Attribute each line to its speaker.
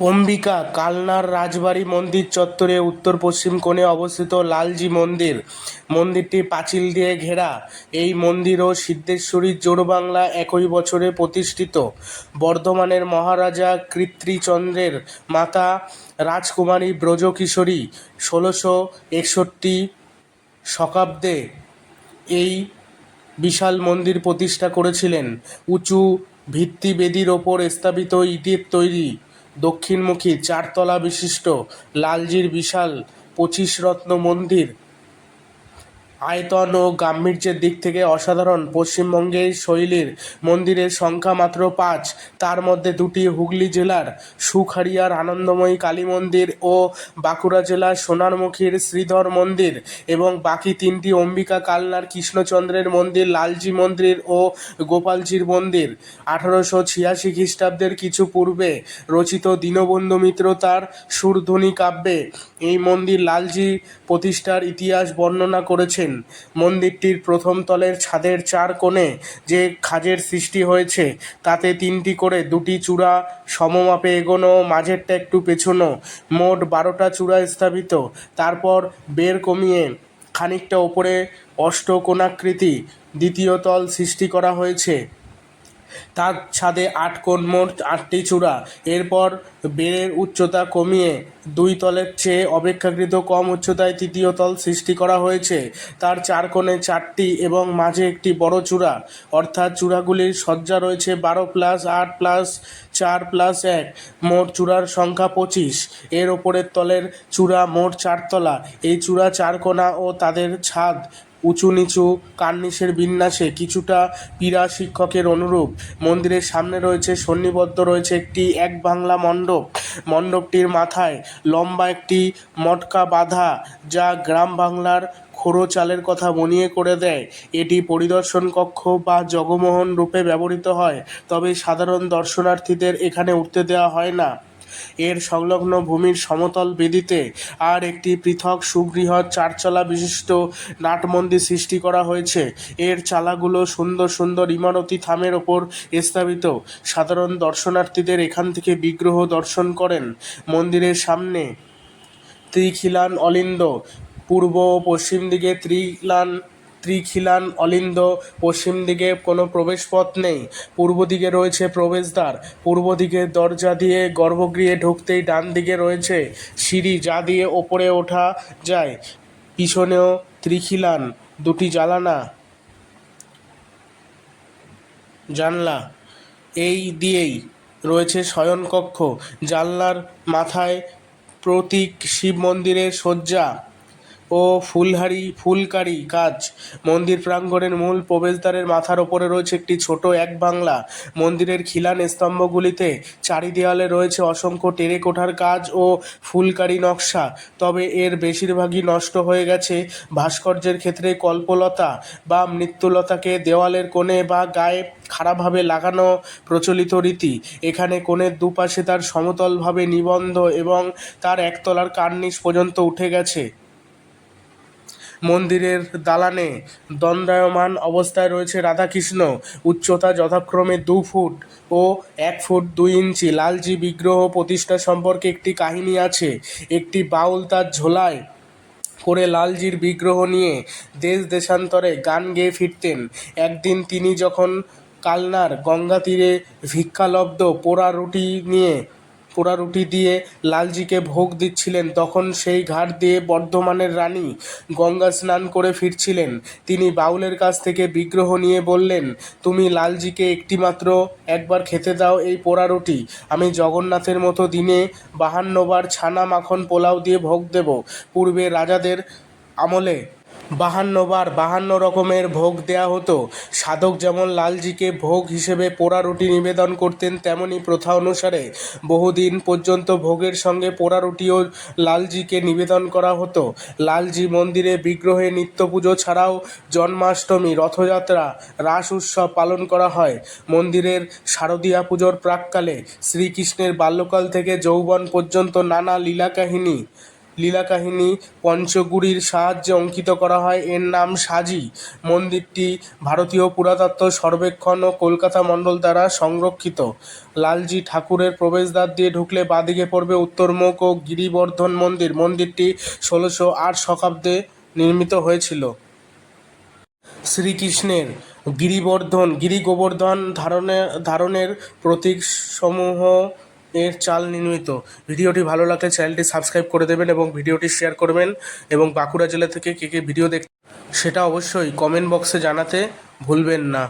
Speaker 1: অম্বিকা, কালনার রাজবাড়ি মন্দির চত্বরে উত্তর পশ্চিম কোণে অবস্থিত লালজি মন্দির। মন্দিরটি পাঁচিল দিয়ে ঘেরা। এই মন্দির ও সিদ্ধেশ্বরী জোড়বাংলা একই বছরে প্রতিষ্ঠিত। বর্ধমানের মহারাজা কৃত্রিচন্দ্রের মাতা রাজকুমারী ব্রজকিশোরী ষোলোশো একষট্টি শকাব্দে এই বিশাল মন্দির প্রতিষ্ঠা করেছিলেন। উঁচু ভিত্তি ভিত্তিবেদির ওপর স্থাপিত ইটের তৈরি দক্ষিণমুখী চারতলা বিশিষ্ট লালজির বিশাল পঁচিশ রত্ন মন্দির আয়তন ও গাম্ভীর্যের দিক থেকে অসাধারণ। পশ্চিমবঙ্গের শৈলীর মন্দিরের সংখ্যা মাত্র পাঁচ। তার মধ্যে দুটি হুগলি জেলার সুখারিয়ার আনন্দময়ী কালী মন্দির ও বাঁকুড়া জেলার সোনারমুখীর শ্রীধর মন্দির এবং বাকি তিনটি অম্বিকা কালনার কৃষ্ণচন্দ্রের মন্দির, লালজি মন্দির ও গোপালজির মন্দির। আঠারোশো ছিয়াশি খ্রিস্টাব্দের কিছু পূর্বে রচিত দীনবন্ধু মিত্র তার সুরধ্বনি কাব্যে এই মন্দির লালজি প্রতিষ্ঠার ইতিহাস বর্ণনা করেছেন। মন্দিরটির প্রথম তলের ছাদের চার কোণে যে খাজের সৃষ্টি হয়েছে, তাতে তিনটি করে, দুটি চূড়া, সমমাপে এগোনো, মাঝেরটা একটু পেছনো, মোট বারোটা চূড়া স্থাপিত। তারপর বের কমিয়ে খানিকটা ওপরে অষ্টকোণাকৃতি দ্বিতীয় তল সৃষ্টি করা হয়েছে। তার ছাদে আট কোণ মোট আটটি চূড়া। এরপর বেড়ের উচ্চতা কমিয়ে দুই তলের চেয়ে অপেক্ষাকৃত কম উচ্চতায় তৃতীয় তল সৃষ্টি করা হয়েছে। তার চার কোণে চারটি এবং মাঝে একটি বড় চূড়া। অর্থাৎ চূড়াগুলির সজ্জা রয়েছে বারো প্লাস আট প্লাস চার প্লাস এক, মোট চূড়ার সংখ্যা পঁচিশ। এর ওপরের তলের চূড়া মোট চারতলা। এই চূড়া চারকোণা ও তাদের ছাদ উঁচু নিচু কার্নিশের বিন্যাসে কিছুটা পীড়া শিক্ষকের অনুরূপ। মন্দিরের সামনে রয়েছে সন্নিবদ্ধ রয়েছে একটি এক বাংলা মণ্ডপ। মণ্ডপটির মাথায় লম্বা একটি মটকা বাঁধা যা গ্রাম বাংলার খোড়ো চালের কথা মনিয়ে করে দেয়। এটি পরিদর্শন কক্ষ বা জগমোহন রূপে ব্যবহৃত হয়, তবে সাধারণ দর্শনার্থীদের এখানে উঠতে দেওয়া হয় না। এর সংলগ্ন ভূমির সমতল বেদিতে আর একটি পৃথক সুবৃহৎ চারচলা বিশিষ্ট নাটমন্দির সৃষ্টি করা হয়েছে। এর চালাগুলো সুন্দর সুন্দর ইমারতি থামের ওপর স্থাপিত। সাধারণ দর্শনার্থীদের এখান থেকে বিগ্রহ দর্শন করেন। মন্দিরের সামনে ত্রিখিলান অলিন্দ। পূর্ব ও পশ্চিম দিকে ত্রিলান ত্রিখিলান অলিন্দ, পশ্চিম দিকে কোনো প্রবেশপথ নেই, পূর্ব দিকে রয়েছে প্রবেশদ্বার, পূর্ব দিকের দরজা দিয়ে গর্ভগৃহে ঢুকতেই ডান দিকে রয়েছে সিঁড়ি যা দিয়ে ওপরে ওঠা যায়, পিছনেও ত্রিখিলান, দুটি জালানা, জানলা, এই দিয়েই রয়েছে শয়নকক্ষ, জানলার মাথায় প্রতীক শিব মন্দিরের সজ্জা ও ফুলহারি, ফুলকারি কাজ। মন্দির প্রাঙ্গণের মূল প্রবেশদ্বারের মাথার ওপরে রয়েছে একটি ছোট এক বাংলা। মন্দিরের খিলান স্তম্ভগুলিতে চারি দেওয়ালে রয়েছে অসংখ্য টেরেকোঠার কাজ ও ফুলকারি নকশা। তবে এর বেশিরভাগই নষ্ট হয়ে গেছে। ভাস্কর্যের ক্ষেত্রে কল্পলতা বা মৃত্যুলতাকে দেওয়ালের কোণে বা গায়ে খাড়াভাবে লাগানো প্রচলিত রীতি। এখানে কোণের দুপাশে তার সমতলভাবে নিবন্ধ এবং তার একতলার কার্নিশ পর্যন্ত উঠে গেছে। মন্দিরের দালানে দণ্ডায়মান অবস্থায় রয়েছে রাধাকৃষ্ণ। উচ্চতা যথাক্রমে দু ফুট ও এক ফুট দুই ইঞ্চি। লালজি বিগ্রহ প্রতিষ্ঠা সম্পর্কে একটি কাহিনী আছে। একটি বাউল তার ঝোলায় করে লালজির বিগ্রহ নিয়ে দেশ দেশান্তরে গান গেয়ে ফিরতেন। একদিন তিনি যখন কালনার গঙ্গা তীরে ভিক্ষালব্ধ পোড়া রুটি নিয়ে পোড়া রুটি দিয়ে লালজিকে ভোগ দিচ্ছিলেন। তখন সেই ঘাট দিয়ে বর্ধমানের রানী গঙ্গা স্নান করে ফিরছিলেন। তিনি বাউলের কাছ থেকে বিগ্রহ নিয়ে বললেন, তুমি লালজিকে একটিমাত্র একবার খেতে দাও এই পোড়া রুটি। আমি জগন্নাথের মতো দিনে বাহান্নবার ছানা মাখন পোলাও দিয়ে ভোগ দেব। পূর্বে রাজাদের আমলে বাহান্নবার বাহান্ন রকমের ভোগ দেয়া হতো। সাধক যেমন লালজিকে ভোগ হিসেবে পোড়া রুটি নিবেদন করতেন, তেমনি প্রথা অনুসারে বহুদিন পর্যন্ত ভোগের সঙ্গে পোড়া রুটিও লালজিকে নিবেদন করা হতো। লালজি মন্দিরে বিগ্রহে নিত্য পুজো ছাড়াও জন্মাষ্টমী, রথযাত্রা, রাস উৎসব পালন করা হয়। মন্দিরের শারদীয়া পুজোর প্রাককালে শ্রীকৃষ্ণের বাল্যকাল থেকে যৌবন পর্যন্ত নানা লীলা কাহিনী লীলাকাহিনী পঞ্চগুড়ির সাহায্যে অঙ্কিত করা হয়। এর নাম সাজি। মন্দিরটি ভারতীয় পুরাতত্ত্ব সর্বেক্ষণ ও কলকাতা মণ্ডল দ্বারা সংরক্ষিত। লালজি ঠাকুরের প্রবেশদ্বার দিয়ে ঢুকলে বাঁদিকে পড়বে উত্তরমুখ ও গিরিবর্ধন মন্দির। মন্দিরটি ষোলোশো আট শতাব্দে নির্মিত হয়েছিল। শ্রীকৃষ্ণের গিরিবর্ধন গিরি গোবর্ধন ধারণের ধারণের প্রতীকসমূহ এর চাল নির্মিত। ভিডিওটি ভালো লাগলে চ্যানেলটি সাবস্ক্রাইব করে দেবেন এবং ভিডিওটি শেয়ার করবেন এবং বাঁকুড়া জেলা থেকে কে কে ভিডিও দেখ সেটা অবশ্যই কমেন্ট বক্সে জানাতে ভুলবেন না।